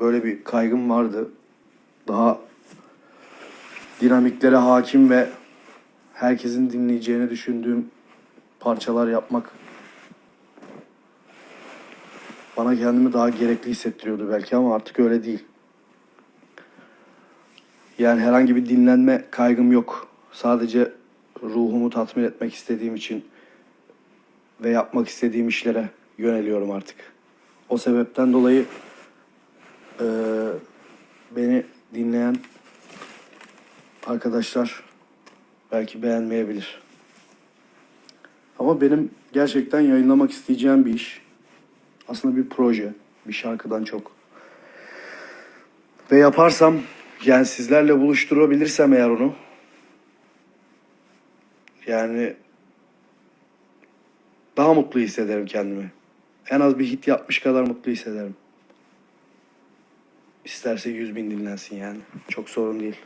böyle bir kaygım vardı. Daha dinamiklere hakim ve herkesin dinleyeceğini düşündüğüm parçalar yapmak bana kendimi daha gerekli hissettiriyordu belki ama artık öyle değil. Yani herhangi bir dinlenme kaygım yok. Sadece ruhumu tatmin etmek istediğim için ve yapmak istediğim işlere yöneliyorum artık. O sebepten dolayı beni dinleyen arkadaşlar belki beğenmeyebilir. Ama benim gerçekten yayınlamak isteyeceğim bir iş. Aslında bir proje. Bir şarkıdan çok. Ve yaparsam yani sizlerle buluşturabilirsem eğer onu yani daha mutlu hissederim kendimi. En az bir hit yapmış kadar mutlu hissederim. İsterse 100 bin dinlensin yani. Çok sorun değil.